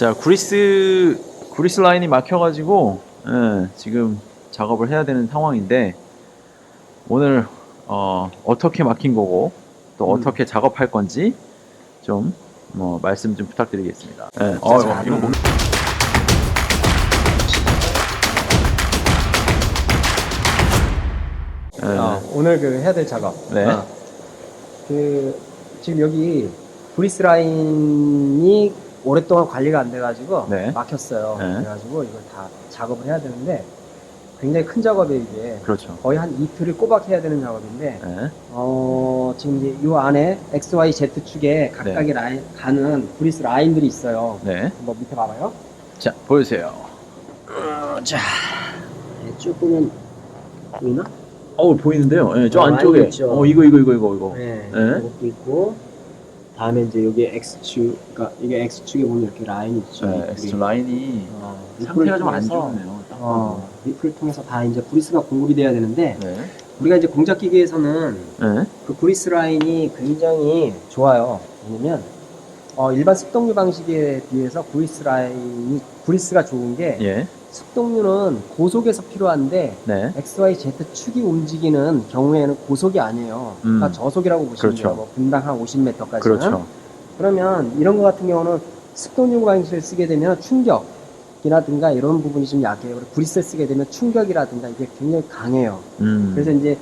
자, 구리스 구리스 라인이 막혀가지고 예, 지금 작업을 해야 되는 상황인데 오늘 어, 어떻게 막힌 거고 또 음. 어떻게 작업할 건지 좀 뭐 말씀 좀 부탁드리겠습니다. 예, 자, 어, 자, 이거 뭐- 예, 어, 오늘 그 해야 될 작업. 네. 어. 그 지금 여기 브리스 라인이 오랫동안 관리가 안 돼가지고 네. 막혔어요. 네. 그래가지고 이걸 다 작업을 해야 되는데 굉장히 큰 작업이에요 이게. 그렇죠. 거의 한 이틀을 꼬박 해야 되는 작업인데 예, 어, 지금 이제 이 안에 X, Y, Z 축에 각각의 라인 가는 브리스 라인들이 있어요. 네. 한번 밑에 봐봐요. 자, 보여주세요. 자, 네, 쭉 보면 보이나? 어 보이는데요. 예, 저 어, 안쪽에. 라인 있죠. 어 이거 이거 이거 이거 이거. 네, 네. 이것도 있고 다음에 이제 여기 X축, 그러니까 이게 X축에 보면 이렇게 라인이 있죠. 네, 리플이. 엑스트 라인이 어, 상태가 좀 안 좋네요. 딱 어, 리플을 통해서 다 이제 브리스가 공급이 돼야 되는데. 네. 우리가 이제 공작 기계에서는 네. 그 브리스 라인이 굉장히 좋아요. 왜냐면 어, 일반 습동류 방식에 비해서 브리스 라인이 브리스가 좋은 게 예. 습동류는 고속에서 필요한데 네. XYZ 축이 움직이는 경우에는 고속이 아니에요. 음. 그러니까 저속이라고 보시면 그렇죠. 돼요. 뭐 분당 한 50m까지는. 그렇죠. 그러면 이런 거 같은 경우는 습동류 방식을 쓰게 되면 충격 이라든가 이런 부분이 좀 약해요. 그리고 브리스를 쓰게 되면 충격이라든가 이게 굉장히 강해요. 음. 그래서 이제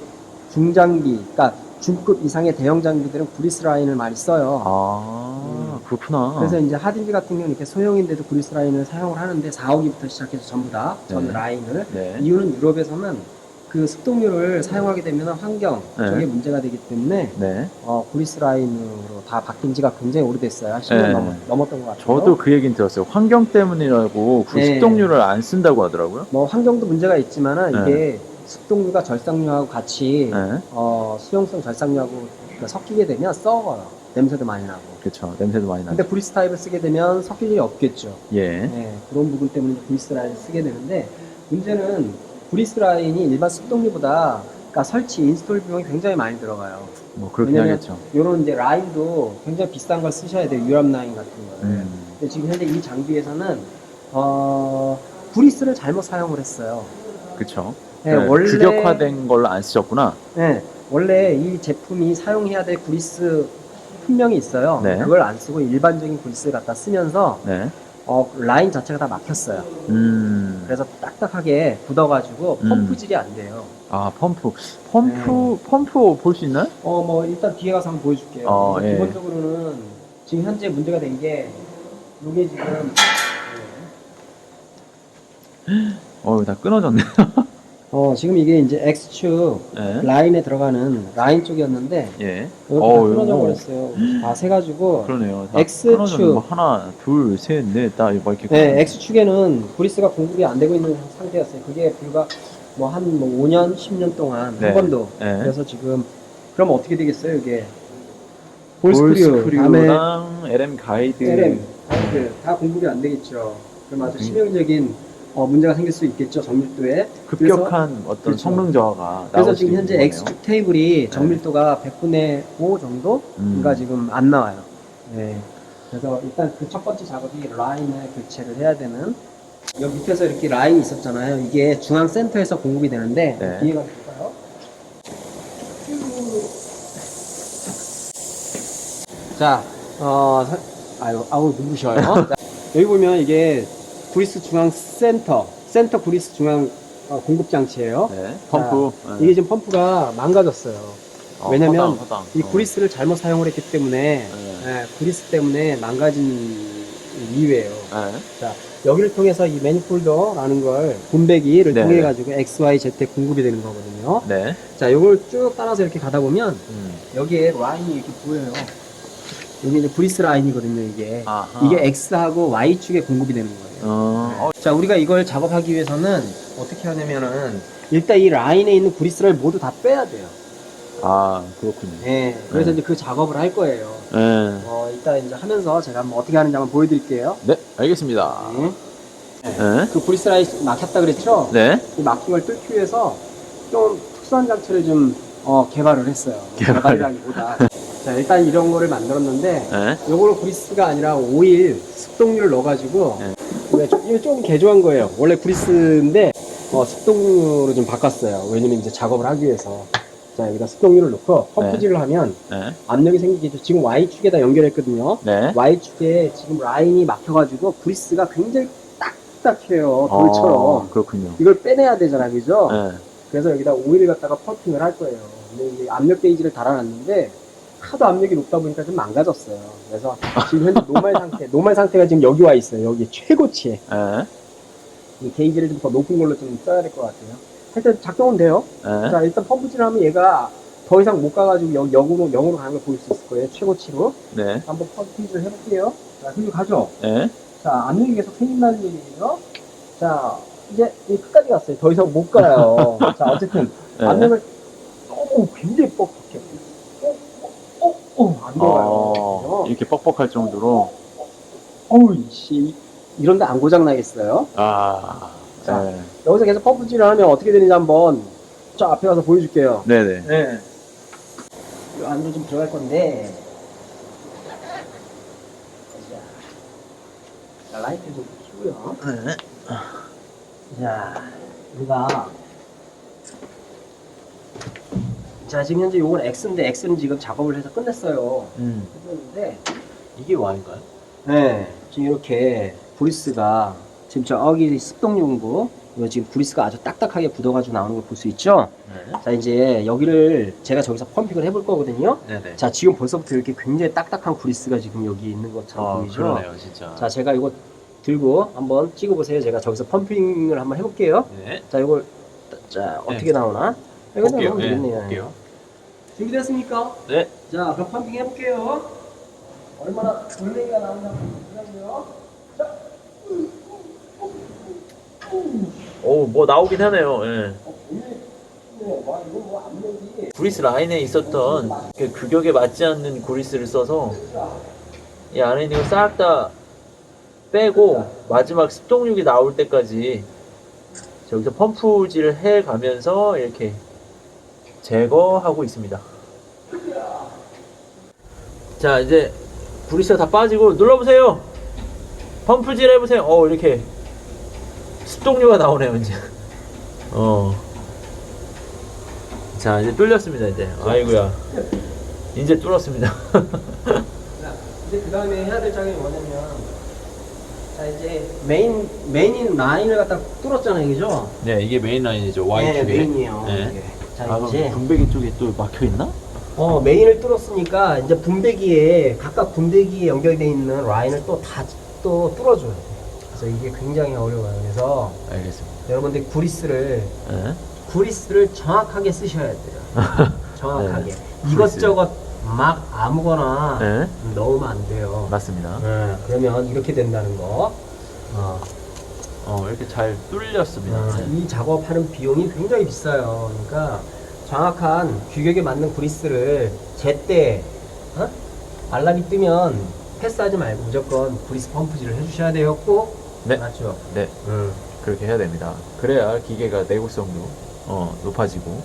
중장비, 그러니까 중급 이상의 대형 장비들은 브리스 라인을 많이 써요. 아, 그렇구나. 그래서 이제 하딘지 같은 경우는 이렇게 소형인데도 브리스 라인을 사용을 하는데 4, 5기부터 시작해서 전부 다 전 네. 라인을 네. 이유는 유럽에서는 그 습동류를 사용하게 되면 환경 네. 쪽에 문제가 되기 때문에 네. 어, 브리스 라인으로 다 바뀐 지가 굉장히 오래됐어요. 한 10년 네. 넘, 넘었던 것 같아요. 저도 그 얘기는 들었어요. 환경 때문이라고 그 네. 습동류를 안 쓴다고 하더라고요. 뭐 환경도 문제가 있지만은 네. 이게 습동류가 절삭류하고 같이 네. 어, 수용성 절삭류하고 섞이게 되면 썩어요. 냄새도 많이 나고. 그렇죠. 냄새도 많이 나죠. 근데 브리스 타입을 쓰게 되면 섞일 일이 없겠죠. 예. 네, 그런 부분 때문에 브리스 라인을 쓰게 되는데 문제는 브리스 라인이 일반 습동류보다 그러니까 설치 인스톨 비용이 굉장히 많이 들어가요. 뭐 그렇긴 왜냐면 하겠죠. 이런 이제 라인도 굉장히 비싼 걸 쓰셔야 돼요. 유압 라인 같은 걸. 음. 근데 지금 현재 이 장비에서는 어, 브리스를 잘못 사용을 했어요. 그렇죠. 네, 네, 원래 규격화된 걸로 안 쓰셨구나. 네, 원래 이 제품이 사용해야 될 브리스 품명이 있어요. 네. 그걸 안 쓰고 일반적인 브리스를 갖다 쓰면서 네. 어, 라인 자체가 다 막혔어요. 음. 그래서 딱딱하게 굳어가지고 음. 펌프질이 안 돼요. 아, 펌프. 펌프, 네. 펌프 볼 수 있나요? 어, 뭐 일단 뒤에 가서 한번 보여줄게요. 어, 그래서 예. 기본적으로는 지금 현재 문제가 된 게 이게 지금 어, 다 끊어졌네. 어, 지금 이게 이제 X축 네. 라인에 들어가는 라인 쪽이었는데 예. 이렇게 어, 다 끊어져 뭐- 버렸어요. 다 세가지고 그러네요. 다 X축. 끊어졌네. 뭐 하나, 둘, 셋, 넷, 다 이렇게. 네, X축에는 브리스가 공급이 안 되고 있는 상태였어요. 그게 불과 뭐 한 뭐 5년, 10년 동안 네. 한 번도. 네. 그래서 지금 그럼 어떻게 되겠어요, 이게? 볼 볼스크류, 다음에 스크류랑 LM 가이드. LM, 가이드 다 공급이 안 되겠죠. 그럼 아주 음. 치명적인 어, 문제가 생길 수 있겠죠, 정밀도에. 급격한 어떤 그렇죠. 성능 저하가 그래서 지금 수 현재 있는 X축 테이블이 정밀도가 100분의 5 정도가 음. 지금 안 나와요. 네. 그래서 일단 그 첫 번째 작업이 라인을 교체를 해야 되는 여기 밑에서 이렇게 라인이 있었잖아요. 이게 중앙 센터에서 공급이 되는데 네. 가서 볼까요? 자, 어, 사- 아유, 아우 눈부셔요. 자, 여기 보면 이게 브리스 중앙 센터, 센터 브리스 중앙 어, 공급 장치예요. 네. 펌프. 네. 이게 지금 펌프가 망가졌어요. 어, 왜냐면 허당, 허당. 이 어. 구리스를 잘못 사용을 했기 때문에 네. 예, 구리스 때문에 망가진 이유예요. 네. 자 여기를 통해서 이 매니폴더라는 걸 분배기를 네. 통해 가지고 X, Y, Z 공급이 되는 거거든요. 네. 자 이걸 쭉 따라서 이렇게 가다 보면 음. 여기에 라인이 이렇게 보여요. 여기 이제 브리스 라인이거든요. 이게 아하. 이게 X하고 Y 축에 공급이 되는 거예요. 어, 어, 자 우리가 이걸 작업하기 위해서는 어떻게 하냐면은 일단 이 라인에 있는 구리스를 모두 다 빼야 돼요. 아, 그렇군요. 네, 그래서 네. 이제 그 작업을 할 거예요. 네. 어, 이따 이제 하면서 제가 한번 어떻게 하는지 한번 보여드릴게요. 네, 알겠습니다. 네. 네. 그 브리스 라인 막혔다 그랬죠? 네. 이 막힌 걸 뚫기 위해서 좀 특수한 장치를 좀 어, 개발을 했어요. 개발. 개발이라기보다. 자, 일단 이런 거를 만들었는데, 네. 요거는 구리스가 아니라 오일, 습동유를 넣어가지고, 네. 네, 좀, 이거 좀 개조한 거예요. 원래 구리스인데, 어, 습동유로 좀 바꿨어요. 왜냐면 이제 작업을 하기 위해서. 자, 여기다 습동유를 넣고, 펌프질을 하면 네. 압력이 생기겠죠. 지금 Y축에다 연결했거든요. 네. Y축에 지금 라인이 막혀가지고, 구리스가 굉장히 딱딱해요. 돌처럼. 어, 그렇군요. 이걸 빼내야 되잖아, 그죠? 네. 그래서 여기다 오일을 갖다가 펌핑을 할 거예요. 근데 이제 압력 게이지를 달아놨는데 하도 압력이 높다 보니까 좀 망가졌어요. 그래서 지금 현재 노말 상태, 노말 상태가 지금 여기 와 있어요. 여기 최고치에. 네. 이 게이지를 좀 더 높은 걸로 좀 써야 될 것 같아요. 하여튼 작동은 돼요. 네. 자, 일단 펌프질 하면 얘가 더 이상 못 가가지고 여, 역으로, 영으로 가는 걸 보일 수 있을 거예요. 최고치로. 네. 한번 펌프질 해볼게요. 자, 그리고 가죠. 네. 자, 압력이 계속 생긴다는 얘기예요. 자, 이제 이 끝까지 갔어요. 더 이상 못 가요. 자, 어쨌든 네. 압력을 너무 굉장히 뻑뻑해. 어, 안 어, 들어가요. 이렇게 뻑뻑할 정도로. 어우, 씨. 이런데 안 고장 나겠어요? 아. 자. 네. 여기서 계속 펌프질을 하면 어떻게 되는지 한번 저 앞에 가서 보여줄게요. 네네. 네. 이 안으로 좀 들어갈 건데. 자, 라이트 좀 켜고요. 네. 자, 우리가 자 지금 현재 요건 X인데 X는 지금 작업을 해서 끝냈어요. 음. 끝냈는데 이게 Y인가요? 네, 지금 이렇게 브리스가 지금 저기 습동용구 이거 지금 브리스가 아주 딱딱하게 굳어가지고 나오는 걸 볼 수 있죠. 네. 자 이제 여기를 제가 저기서 펌핑을 해볼 거거든요. 네네. 자 지금 벌써부터 이렇게 굉장히 딱딱한 브리스가 지금 여기 있는 것처럼 아, 보이죠. 그러네요, 진짜. 자 제가 이거 들고 한번 찍어보세요. 제가 저기서 펌핑을 한번 해볼게요. 네. 자, 이걸 자 어떻게 나오나? 이거 볼게요. 넣으면 네, 되겠네요. 볼게요. 준비됐습니까? 네. 자, 그럼 펌핑 해볼게요. 얼마나 돌멩이가 나오나. 자, 오, 뭐 나오긴 하네요. 예. 어, 굉장히 네, 와 이거 뭐 구리스 라인에 있었던 그 규격에 맞지 않는 구리스를 써서 이 안에 있는 거싹다 빼고 마지막 습동육이 나올 때까지 저기서 펌프질을 해 가면서 이렇게 제거하고 있습니다. 자 이제 구리스가 다 빠지고 눌러보세요. 펌프질 해보세요. 어 이렇게 습동류가 나오네요 이제. 어. 자 이제 뚫렸습니다 이제 아이고야 이제 뚫었습니다 자, 이제 그 다음에 해야 될 작업이 뭐냐면 자 이제 메인 메인 라인을 갖다 뚫었잖아요, 그죠? 네 이게 메인 라인이죠 네, 메인이에요. 네. 이게. 자 아 이제 그럼 분배기 쪽에 또 막혀 있나? 어, 메인을 뚫었으니까 이제 분배기에 각각 분배기에 연결되어 있는 라인을 또 다 또 뚫어줘요. 그래서 이게 굉장히 어려워요. 그래서 알겠습니다 여러분들 구리스를 네. 구리스를 정확하게 쓰셔야 돼요. 정확하게. 이것저것 막 아무거나 네 넣으면 안 돼요. 맞습니다 네, 그러면 이렇게 된다는 거. 어, 어 이렇게 잘 뚫렸습니다 어, 네. 이 작업하는 비용이 굉장히 비싸요. 그러니까 정확한 규격에 맞는 구리스를 제때 어? 알람이 뜨면 패스하지 말고 무조건 구리스 펌프질을 해주셔야 돼요. 꼭 네. 맞죠? 네 음. 그렇게 해야 됩니다 그래야 기계가 내구성도 어 높아지고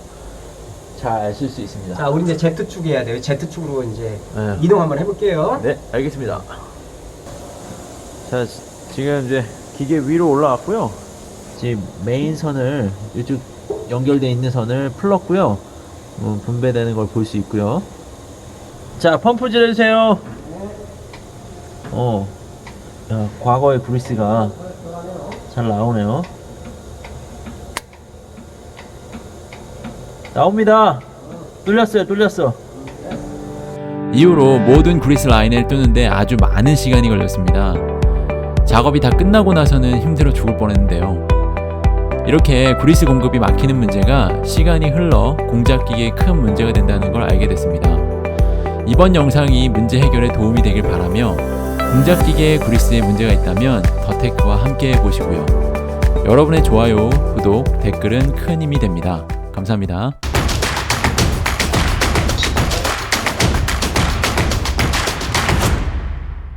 잘 쓸 수 있습니다 자, 우리 이제 Z 축 해야 돼요. Z 축으로 이제 네. 이동 한번 해볼게요. 네, 알겠습니다. 자, 지- 지금 이제 기계 위로 올라왔고요. 지금 메인 선을 이쪽 연결돼 있는 선을 풀었고요. 어, 분배되는 걸 볼 수 있고요. 자, 펌프질 해주세요. 어, 야, 과거의 브리스가 잘 나오네요. 나옵니다. 뚫렸어요, 뚫렸어. 이후로 모든 그리스 라인을 뚫는데 아주 많은 시간이 걸렸습니다. 작업이 다 끝나고 나서는 힘들어 죽을 뻔했는데요. 이렇게 그리스 공급이 막히는 문제가 시간이 흘러 공작 기계에 큰 문제가 된다는 걸 알게 됐습니다. 이번 영상이 문제 해결에 도움이 되길 바라며 공작 기계에 그리스에 문제가 있다면 더테크와 함께 해보시고요. 여러분의 좋아요, 구독, 댓글은 큰 힘이 됩니다. 감사합니다.